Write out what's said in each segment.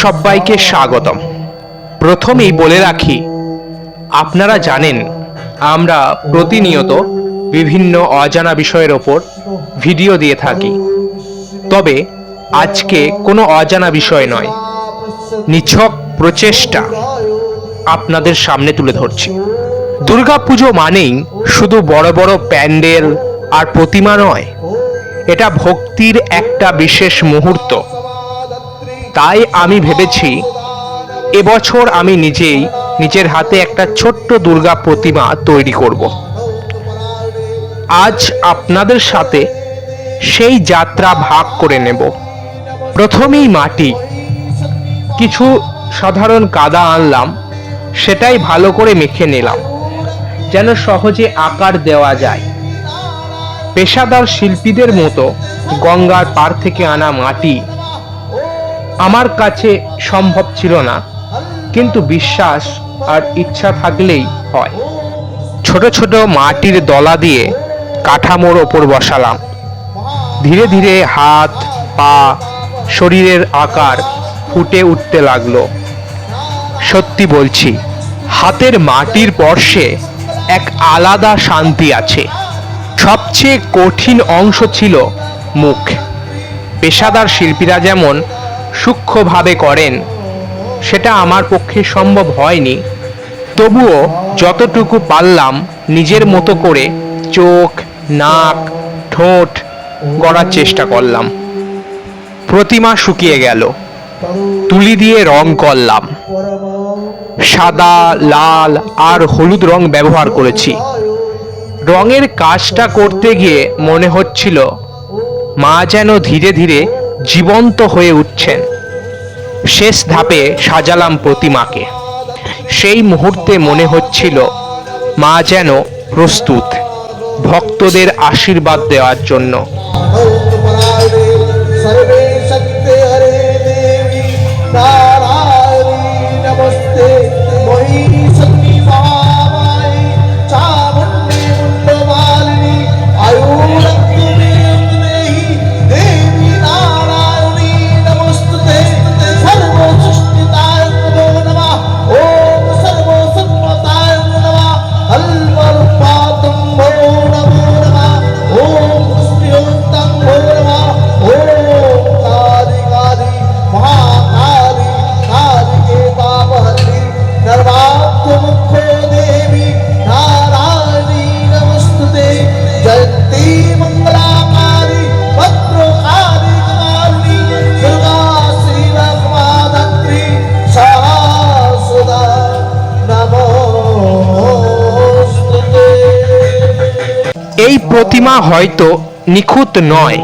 সবাইকে স্বাগতম। প্রথমেই বলে রাখি, আপনারা জানেন, আমরা প্রতিনিয়ত বিভিন্ন অজানা বিষয়ের ওপর ভিডিও দিয়ে থাকি। তবে আজকে কোনো অজানা বিষয় নয়, নিছক প্রচেষ্টা আপনাদের সামনে তুলে ধরছি। দুর্গাপুজো মানেই শুধু বড় বড় প্যান্ডেল আর প্রতিমা নয়, এটা ভক্তির একটা বিশেষ মুহূর্ত। তাই আমি ভেবেছি, এবছর আমি নিজেই নিজের হাতে একটা ছোট্ট দুর্গা প্রতিমা তৈরি করব। আজ আপনাদের সাথে সেই যাত্রা ভাগ করে নেব। প্রথমেই মাটি, কিছু সাধারণ কাদা আনলাম, সেটাই ভালো করে মেখে নিলাম, যেন সহজে আকার দেওয়া যায়। পেশাদার শিল্পীদের মতো গঙ্গার পার থেকে আনা মাটি আমার কাছে সম্ভব ছিল না। কিন্তু বিশ্বাস আর ইচ্ছা থাকলেই হয়। ছোট ছোট মাটির দলা দিয়ে কাঠামোর ওপর বসালাম। ধীরে ধীরে হাত, পা, শরীরের আকার ফুটে উঠতে লাগল। সত্যি বলছি, হাতের মাটির পর্শে এক আলাদা শান্তি আছে। সবচেয়ে কঠিন অংশ ছিল মুখ। পেশাদার শিল্পীরা যেমন সূক্ষ্মভাবে করেন। সেটা আমার পক্ষে সম্ভব হয়নি। তবুও যতটুকু পারলাম নিজের মতো করে চোখ, নাক, ঠোঁট করার চেষ্টা করলাম। প্রতিমা শুকিয়ে গেল। তুলি দিয়ে রং করলাম। সাদা, লাল আর হলুদ রং ব্যবহার করেছি। রঙের কাজটা করতে গিয়ে মনে হচ্ছিল, মা যেন ধীরে ধীরে জীবন্ত হয়ে উঠছেন। শেষ ধাপে সাজালাম প্রতিমাকে। সেই মুহূর্তে মনে হচ্ছিল, মা যেন প্রস্তুত, ভক্তদের আশীর্বাদ দেওয়ার জন্য। এই প্রতিমা হয়তো নিখুঁত নয়,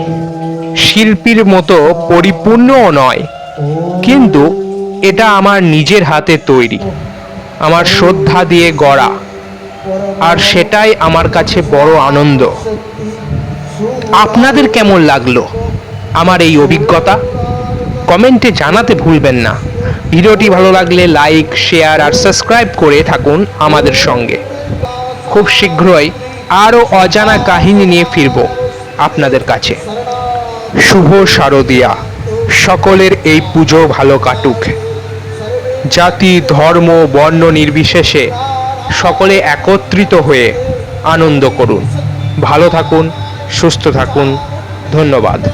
শিল্পীর মতো পরিপূর্ণও নয়, কিন্তু এটা আমার নিজের হাতে তৈরি, আমার শ্রদ্ধা দিয়ে গড়া, আর সেটাই আমার কাছে বড় আনন্দ। আপনাদের কেমন লাগল আমার এই অভিজ্ঞতা? কমেন্টে জানাতে ভুলবেন না। ভিডিওটি ভালো লাগলে লাইক, শেয়ার আর সাবস্ক্রাইব করে থাকুন আমাদের সঙ্গে। খুব শীঘ্রই আরও অজানা কাহিনী নিয়ে ফিরব আপনাদের কাছে। শুভ শারদিয়া। সকলের এই পুজো ভালো কাটুক। জাতি, ধর্ম, বর্ণ নির্বিশেষে সকলে একত্রিত হয়ে আনন্দ করুন। ভালো থাকুন, সুস্থ থাকুন। ধন্যবাদ।